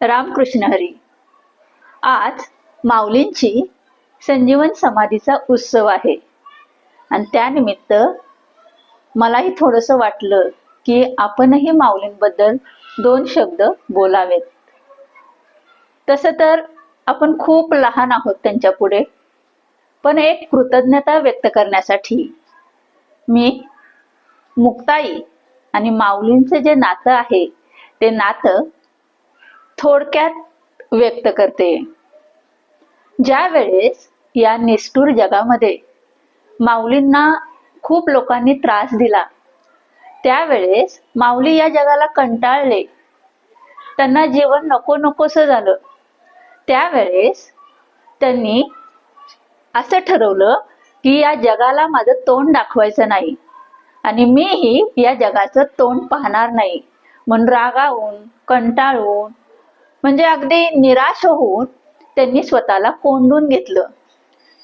रामकृष्ण हरी. आज माऊलींची संजीवन समाधीचा उत्सव आहे. आणि त्यानिमित्त मलाही थोडंसं वाटलं की आपणही माऊलींबद्दल दोन शब्द बोलावेत. तसं तर आपण खूप लहान आहोत त्यांच्या पुढे पण एक कृतज्ञता व्यक्त करण्यासाठी मी मुक्ताई आणि माऊलींचं जे नातं आहे ते नातं थोडक्यात व्यक्त करते. ज्या वेळेस या निष्ठूर जगामध्ये माऊलींना खूप लोकांनी त्रास दिला त्यावेळेस माऊली या जगाला कंटाळले. त्यांना जीवन नको नकोस झालं. त्यावेळेस त्यांनी असं ठरवलं की या जगाला माझं तोंड दाखवायचं नाही आणि मीही या जगाचं तोंड पाहणार नाही. म्हणून रागावून कंटाळून म्हणजे अगदी निराश होऊन त्यांनी स्वतःला कोंडून घेतलं.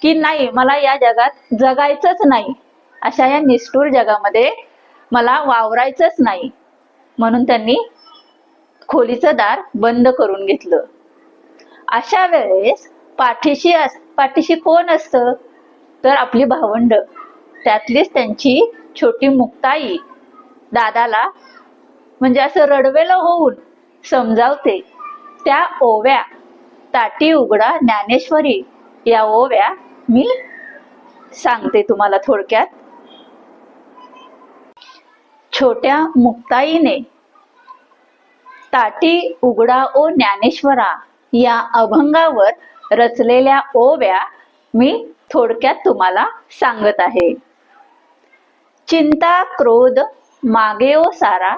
की नाही मला या जगात जगायचंच नाही. अशा या निष्ठूर जगामध्ये मला वावरायचंच नाही. म्हणून त्यांनी खोलीचं दार बंद करून घेतलं. अशा वेळेस पाठीशी अस पाठीशी कोण असतं? तर आपली भावंड. त्यातलीच त्यांची छोटी मुक्ताई दादाला म्हणजे असं रडवेलं होऊन समजावते. त्या ओव्या ताटी उघडा ज्ञानेश्वरी. या ओव्या मी सांगते तुम्हाला थोडक्यात. छोट्या मुक्ताईने ताटी उघडा ओ ज्ञानेश्वरा. या अभंगावर रचलेल्या ओव्या मी थोडक्यात तुम्हाला सांगत आहे. चिंता क्रोध मागे ओ सारा.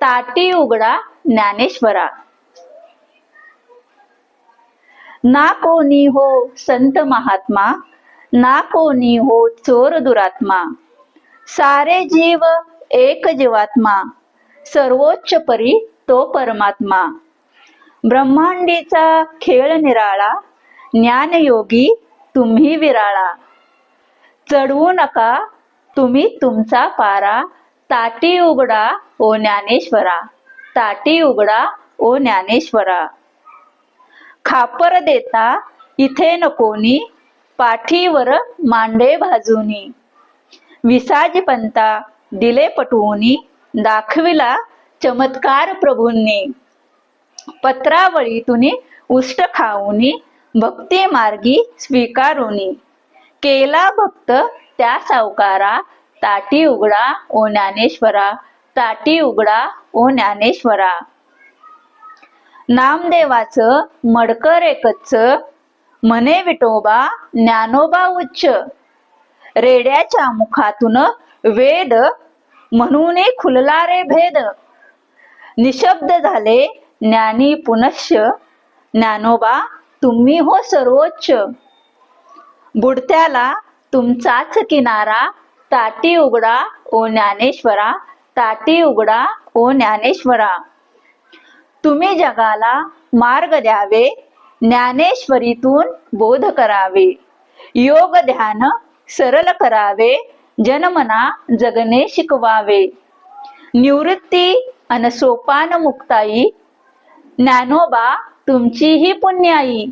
ताटी उघडा ज्ञानेश्वरा. ना कोणी हो संत महात्मा ना कोणी हो चोर दुरात्मा. सारे जीव एक जीवात्मा सर्वोच्च परी तो परमात्मा. ब्रह्मांडीचा खेळ निराळा ज्ञानयोगी तुम्ही विराळा. चढवू नका तुम्ही तुमचा पारा ताटी उघडा ओ ज्ञानेश्वरा. ताटी उघडा ओ ज्ञानेश्वरा. खापर देता इथे नकोनी पाठीवर मांडे भाजूनी विसाज पंता दिले पटवूनी दाखविला चमत्कार प्रभूंनी. पत्रावळीतुनी उष्ट खाऊनी भक्ती मार्गी स्वीकारुनी केला भक्त त्या सावकारा. ताटी उघडा ओ ज्ञानेश्वरा. ताटी उघडा ओ ज्ञानेश्वरा. नामदेवाचं मडकर एकच म्हणे विटोबा ज्ञानोबा उच्च. रेड्याच्या मुखातून वेद म्हणून खुलला रे भेद. निशब्द झाले ज्ञानी पुनश्य ज्ञानोबा तुम्ही हो सर्वोच्च. बुडत्याला तुमचाच किनारा ताटी उघडा ओ ज्ञानेश्वरा ताटी उघडा ओ ज्ञानेश्वरा. तुम्ही जगाला मार्ग द्यावे ज्ञानेश्वरीतून बोध करावे. योग ध्यान सरल करावे जनमना जगणे शिकवावे. निवृत्ती अन सोपान मुक्ताई ज्ञानोबा तुमची ही पुण्याई.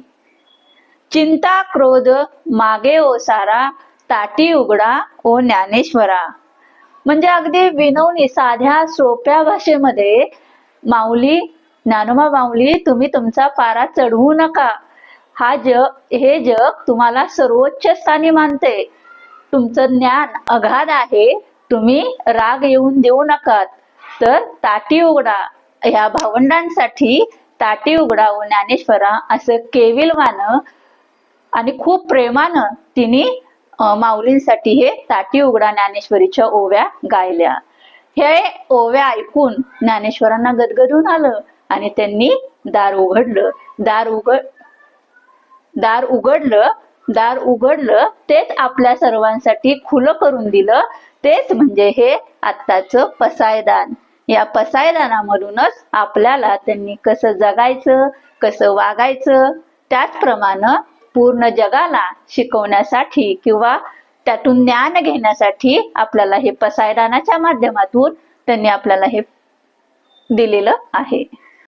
चिंता क्रोध मागे ओसारा ताटी उघडा ओ ज्ञानेश्वरा. म्हणजे अगदी विनवणी साध्या सोप्या भाषेमध्ये माऊली ज्ञानोबा माऊली तुम्ही तुमचा पारा चढवू नका. हा जग हे जग तुम्हाला सर्वोच्च स्थानी मानते. तुमचं ज्ञान अगाध आहे तुम्ही राग येऊन देऊ नका तर ताटी उघडा. ह्या भावंडांसाठी ताटी उघडा व ज्ञानेश्वरा असं केविलवानं आणि खूप प्रेमानं तिने माऊलींसाठी हे ताटी उघडा ज्ञानेश्वरीच्या ओव्या गायल्या. हे ओव्या ऐकून ज्ञानेश्वरांना गदगदून आलं. आणि त्यांनी दार उघडलं. दार उघड दार उघडलं दार उघडलं तेच आपल्या सर्वांसाठी खुलं करून दिलं. तेच म्हणजे हे आत्ताचं पसायदान. या पसायदानामधूनच आपल्याला त्यांनी कसं जगायचं कसं वागायचं त्याचप्रमाणे पूर्ण जगाला शिकवण्यासाठी किंवा त्यातून ज्ञान घेण्यासाठी आपल्याला हे पसायदानाच्या माध्यमातून त्यांनी आपल्याला हे दिलेलं आहे.